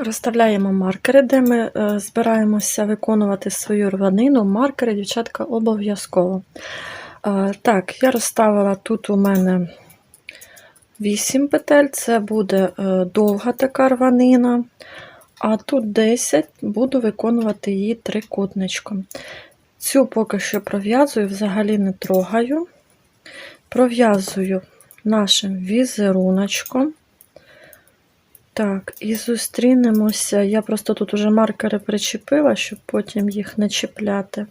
Розставляємо маркери, де ми е, збираємося виконувати свою рванину. Маркери, дівчатка, обов'язково. Е, так, я розставила тут у мене 8 петель, це буде е, довга така рванина, а тут 10 буду виконувати її трикутничком. Цю поки що пров'язую, взагалі не трогаю. Пров'язую нашим візеруночком. Так, і зустрінемося. Я просто тут уже маркери причепила, щоб потім їх не чіпляти.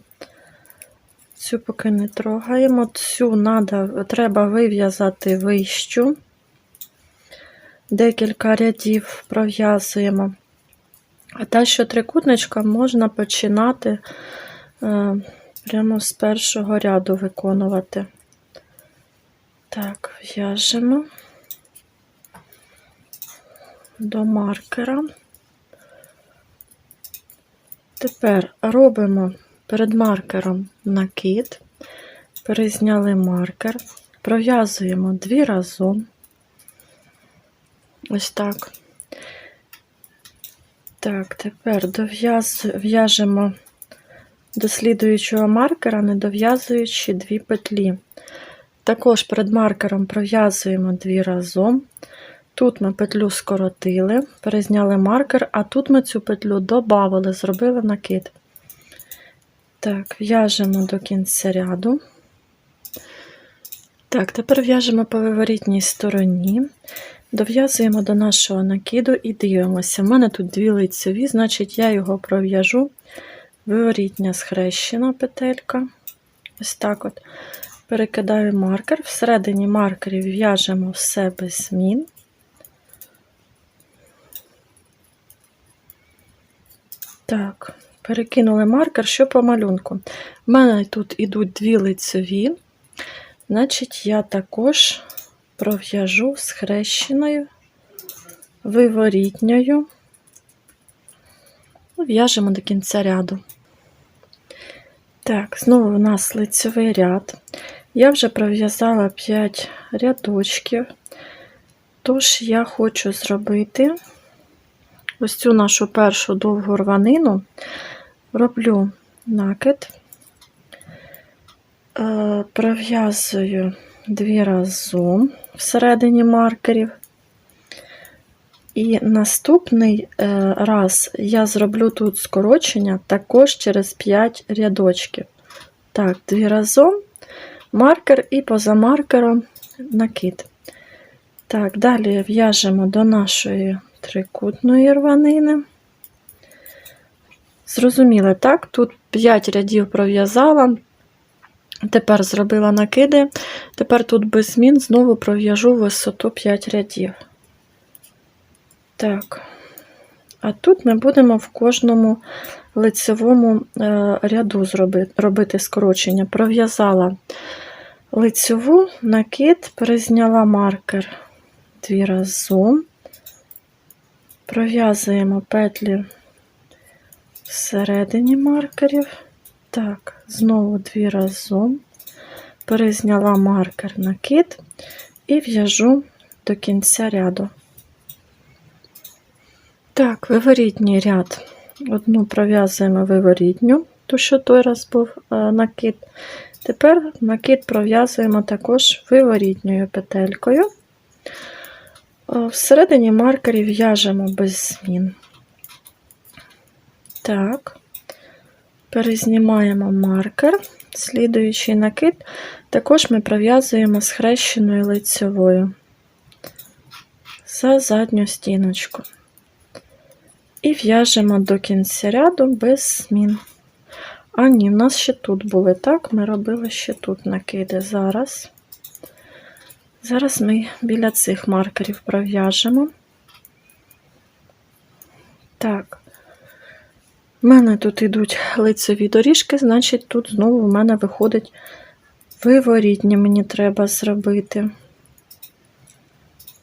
Цю поки не трогаємо. Цю надо, треба вив'язати вищу. Декілька рядів пров'язуємо. А та, що трикутничка, можна починати е, прямо з першого ряду виконувати. Так, в'яжемо до маркера. Тепер робимо перед маркером накид, перезняли маркер, пров'язуємо дві разом. Ось так. Так, тепер в'яжемо до слідуючого маркера, не дов'язуючи дві петлі. Також перед маркером пров'язуємо дві разом. Тут ми петлю скоротили, перезняли маркер, а тут ми цю петлю додали, зробили накид. Так, в'яжемо до кінця ряду. Так, тепер в'яжемо по виворітній стороні, дов'язуємо до нашого накиду і дивимося. У мене тут дві лицеві, значить, я його пров'яжу. Виворітня схрещена петелька. Ось так от. Перекидаю маркер. Всередині маркерів в'яжемо все без змін. Так, перекинули маркер, що по малюнку. У мене тут ідуть дві лицеві, значить, я також пров'яжу схрещеною, виворітньою, в'яжемо до кінця ряду. Так, знову у нас лицевий ряд. Я вже пров'язала 5 рядочків, тож я хочу зробити ось цю нашу першу довгу рванину, роблю накид, е, пров'язую дві разом всередині маркерів. І наступний е, раз я зроблю тут скорочення також через 5 рядочків. Так, дві разом, маркер і поза маркером накид. Так, далі в'яжемо до нашої трикутної рванини. Зрозуміли, так? Тут 5 рядів пров'язала, тепер зробила накиди, тепер тут без змін знову пров'яжу висоту 5 рядів. Так, а тут ми будемо в кожному лицевому е, ряду зробити, робити скорочення. Пров'язала лицеву накид, перезняла маркер дві разом, пров'язуємо петлі всередині маркерів. Так, знову дві разом, перезняла маркер накид і в'яжу до кінця ряду. Так, виворітній ряд. Одну пров'язуємо виворітню, ту, що той раз був е, накид. Тепер накид пров'язуємо також виворітньою петелькою. Е, всередині маркерів в'яжемо без змін. Так, перезнімаємо маркер, слідуючий накид, також ми пров'язуємо схрещеною лицевою за задню стіночку. І в'яжемо до кінця ряду без змін. А ні, в нас ще тут були, так? Ми робили ще тут накиди. Зараз. Зараз ми біля цих маркерів пров'яжемо. Так, в мене тут йдуть лицеві доріжки, значить, тут знову в мене виходить виворітні, мені треба зробити.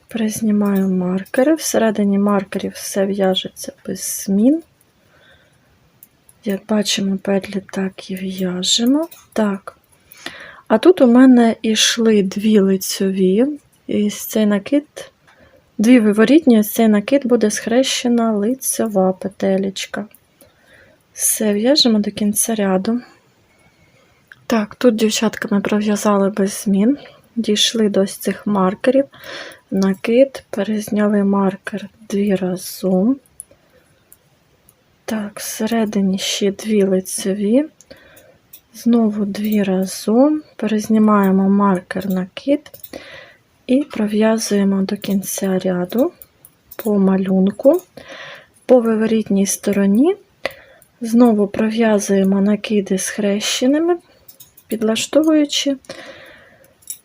Признімаю маркери. Всередині маркерів все в'яжеться без змін. Як бачимо, петлі так і в'яжемо. Так. А тут у мене йшли дві лицьові, і цей накид Дві виворітні, ось цей накид буде схрещена лицева петелечка. Все, в'яжемо до кінця ряду. Так, тут, дівчатка, ми пров'язали без змін. Дійшли до цих маркерів. Накид, перезняли маркер дві разом. Так, всередині ще дві лицеві. Знову дві разом. Перезнімаємо маркер накид і пров'язуємо до кінця ряду по малюнку. По виворітній стороні знову пров'язуємо накиди схрещеними, підлаштовуючи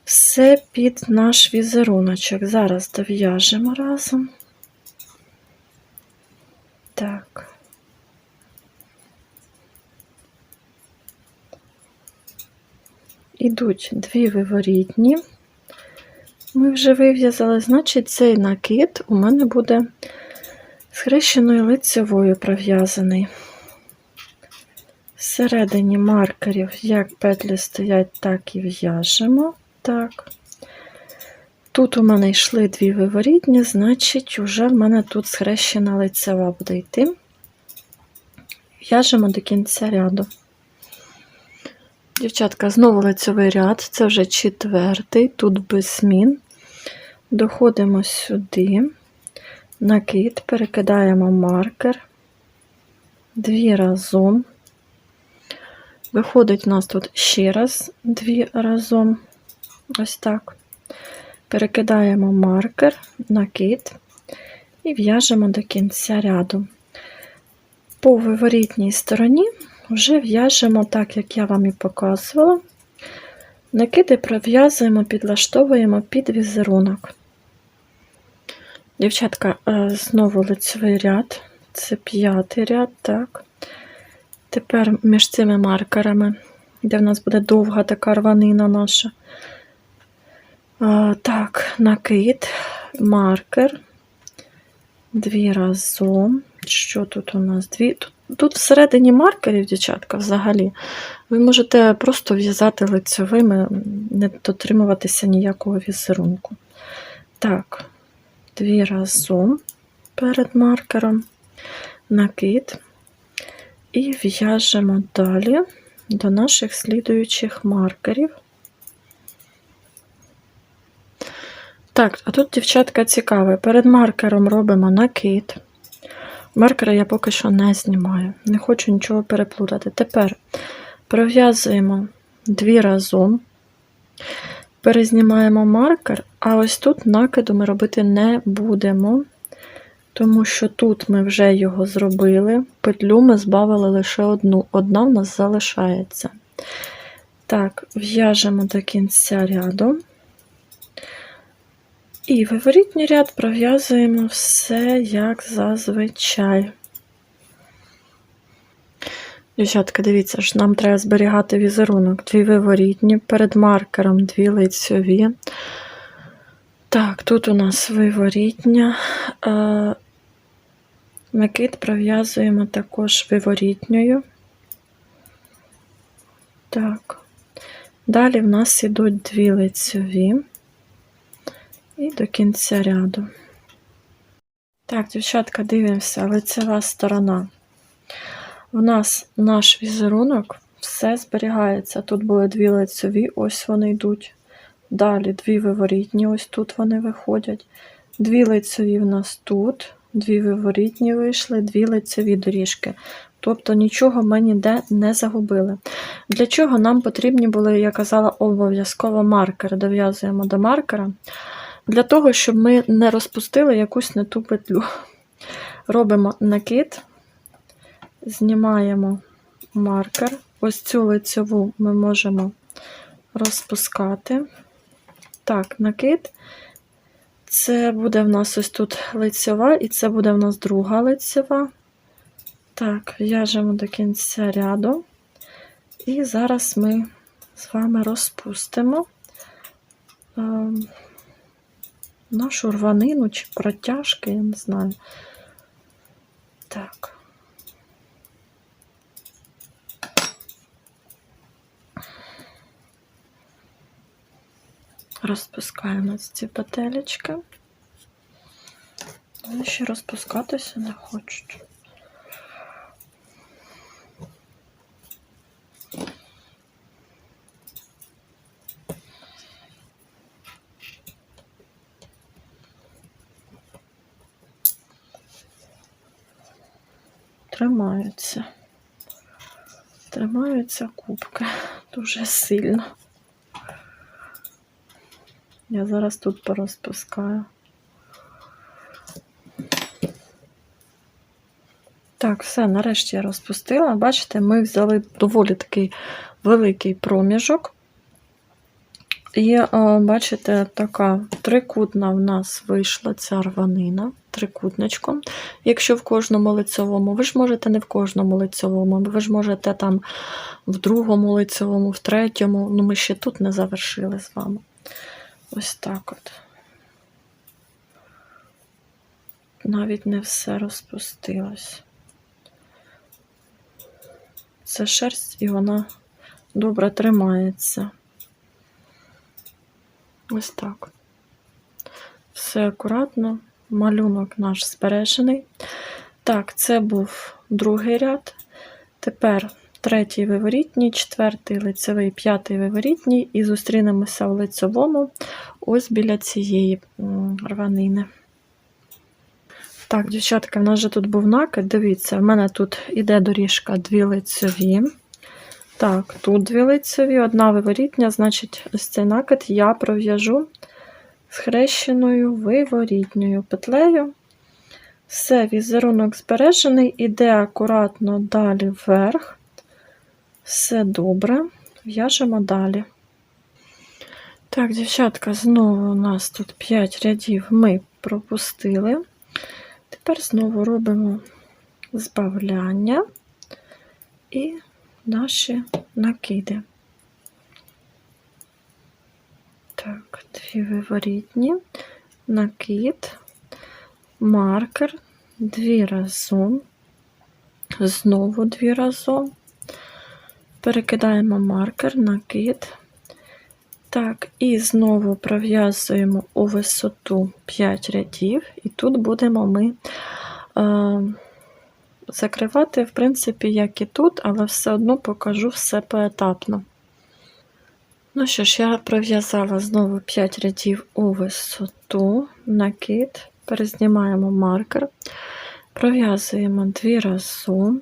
все під наш візеруночок. Зараз дов'яжемо разом. Так. Ідуть дві виворітні. Ми вже вив'язали, значить, цей накид у мене буде схрещеною лицевою пров'язаний. Всередині маркерів, як петлі стоять, так і в'яжемо. Так. Тут у мене йшли дві виворітні, значить, уже в мене тут схрещена лицева буде йти. В'яжемо до кінця ряду. Дівчатка, знову лицевий ряд, це вже четвертий, тут без змін. Доходимо сюди, накид, перекидаємо маркер, дві разом. Виходить у нас тут ще раз дві разом. Ось так. Перекидаємо маркер, накид і в'яжемо до кінця ряду. По виворітній стороні вже в'яжемо так, як я вам і показувала. Накиди пров'язуємо, підлаштовуємо під візерунок. Дівчатка, е, знову лицевий ряд, це п'ятий ряд, так. Тепер між цими маркерами, де в нас буде довга така рванина наша. Так, накид, маркер, дві разом. Що тут у нас? Дві. Тут, тут всередині маркерів, дівчатка, взагалі, ви можете просто в'язати лицьовими, не дотримуватися ніякого візерунку. Так, дві разом перед маркером, накид. І в'яжемо далі до наших слідуючих маркерів. Так, а тут, дівчатка, цікаве. Перед маркером робимо накид. Маркера я поки що не знімаю, не хочу нічого переплутати. Тепер пров'язуємо дві разом, перезнімаємо маркер, а ось тут накиду ми робити не будемо, тому що тут ми вже його зробили. Петлю ми збавили лише одну, одна в нас залишається. Так, в'яжемо до кінця ряду. І виворітній ряд пров'язуємо все як зазвичай. Дівчатка, дивіться, ж нам треба зберігати візерунок. Дві виворітні, перед маркером дві лицьові. Так, тут у нас виворітня. Е, Накид пров'язуємо також виворітньою. Так. Далі в нас ідуть дві лицьові і до кінця ряду. Так, дівчатка, дивимося, лицева сторона. У нас наш візерунок, все зберігається. Тут були дві лицеві, ось вони йдуть. Далі дві виворітні, ось тут вони виходять. Дві лицеві в нас тут, дві виворітні вийшли, дві лицеві доріжки. Тобто нічого ми ніде не загубили. Для чого нам потрібні були, я казала, обов'язково маркери. Дов'язуємо до маркера. Для того, щоб ми не розпустили якусь не ту петлю. Робимо накид, знімаємо маркер. Ось цю лицеву ми можемо розпускати. Так, накид. Це буде в нас ось тут лицева, і це буде в нас друга лицева. Так, в'яжемо до кінця ряду. І зараз ми з вами розпустимо ем, нашу рванину чи протяжки, я не знаю. Так. Розпускаємо ці петелечки. Вони ще розпускатися не хочуть. Тримаються. Тримаються кубки дуже сильно. Я зараз тут порозпускаю. Так, все, нарешті я розпустила. Бачите, ми взяли доволі такий великий проміжок. І, е, бачите, така трикутна в нас вийшла ця рванина трикутничком. Якщо в кожному лицевому, ви ж можете не в кожному лицевому, ви ж можете там в другому лицевому, в третьому. Ну, ми ще тут не завершили з вами. Ось так от. Навіть не все розпустилось. Це шерсть, і вона добре тримається. Ось так. Все акуратно. Малюнок наш збережений. Так, це був другий ряд. Тепер третій виворітній, четвертий лицевий, п'ятий виворітній, і зустрінемося в лицевому ось біля цієї рванини. Так, дівчатка, в нас же тут був накид. Дивіться, в мене тут іде доріжка дві лицеві. Так, тут дві лицеві, одна виворітня, значить, ось цей накид я пров'яжу схрещеною виворітньою петлею. Все, візерунок збережений, іде акуратно далі вверх. Все добре, в'яжемо далі. Так, дівчатка, знову у нас тут 5 рядів ми пропустили. Тепер знову робимо збавляння і наші накиди. Так, дві виворітні, накид, маркер, дві разом, знову дві разом. Перекидаємо маркер, накид. Так, і знову пров'язуємо у висоту 5 рядів, і тут будемо ми е, закривати, в принципі, як і тут, але все одно покажу все поетапно. Ну що ж, я пров'язала знову 5 рядів у висоту, накид, перезнімаємо маркер, пров'язуємо дві разом.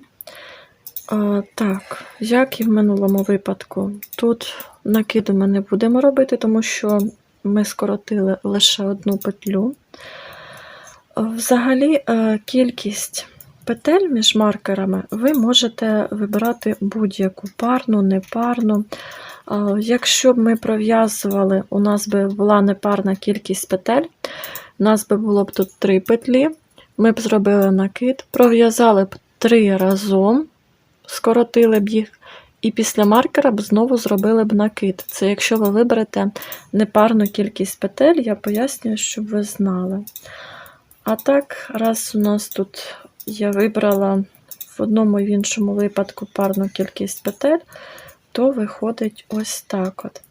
А, так, як і в минулому випадку, тут накиду ми не будемо робити, тому що ми скоротили лише одну петлю. Взагалі, е, кількість петель між маркерами ви можете вибирати будь-яку парну, непарну. Якщо б ми пров'язували, у нас би була непарна кількість петель, у нас би було б тут три петлі, ми б зробили накид, пров'язали б три разом, скоротили б їх, і після маркера б знову зробили б накид. Це якщо ви виберете непарну кількість петель, я пояснюю, щоб ви знали. А так, раз у нас тут я вибрала в одному і в іншому випадку парну кількість петель, то виходить ось так от.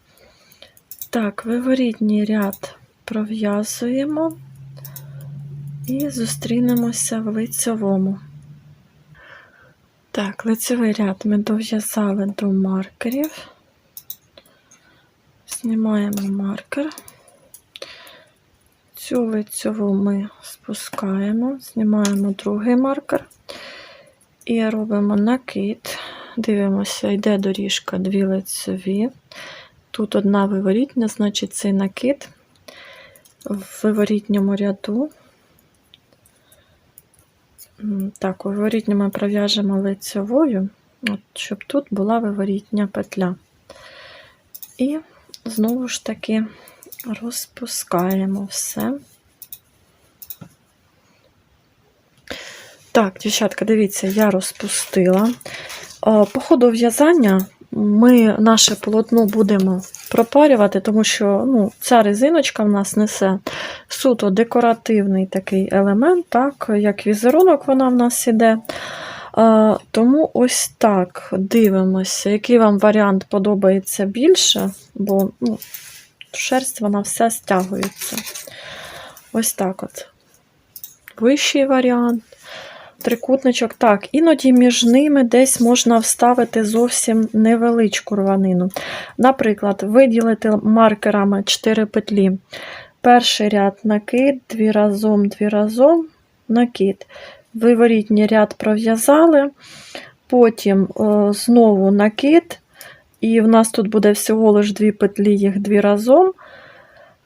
Так, виворітній ряд пров'язуємо і зустрінемося в лицьовому. Так, лицевий ряд ми дов'язали до маркерів. Знімаємо маркер. Цю лицьову ми спускаємо, знімаємо другий маркер і робимо накид. Дивимося, йде доріжка дві лицеві. Тут одна виворітня, значить цей накид в виворітньому ряду. Так, у виворітньому пров'яжемо лицевою, от, щоб тут була виворітня петля. І знову ж таки розпускаємо все. Так, дівчатка, дивіться, я розпустила. Е, По ходу в'язання ми наше полотно будемо пропарювати, тому що ну, ця резиночка в нас несе суто декоративний такий елемент, так, як візерунок вона в нас іде. Е, Тому ось так дивимося, який вам варіант подобається більше, бо ну, шерсть вона вся стягується. Ось так от. вищий варіант. Трикутничок. Так, іноді між ними десь можна вставити зовсім невеличку рванину. Наприклад, виділити маркерами 4 петлі. Перший ряд накид, дві разом, дві разом, накид. Виворітній ряд пров'язали, потім е, знову накид, і в нас тут буде всього лиш дві петлі, їх дві разом.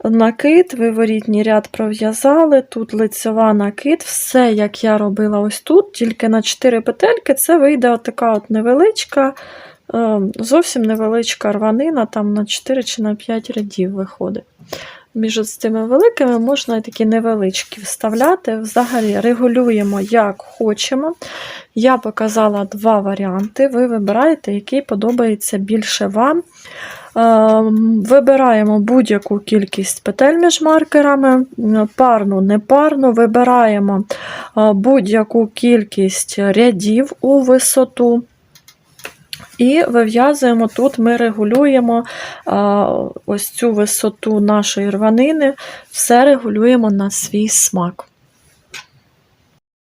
Накид, виворітній ряд пров'язали, тут лицьова накид, все, як я робила ось тут, тільки на 4 петельки, це вийде от така от невеличка, е, зовсім невеличка рванина, там на 4 чи на 5 рядів виходить. Між цими великими можна і такі невеличкі вставляти. Взагалі регулюємо, як хочемо. Я показала два варіанти. Ви вибираєте, який подобається більше вам. Ем, Вибираємо будь-яку кількість петель між маркерами, парну, непарну, вибираємо е, будь-яку кількість рядів у висоту. І вив'язуємо тут, ми регулюємо а, ось цю висоту нашої рванини, все регулюємо на свій смак.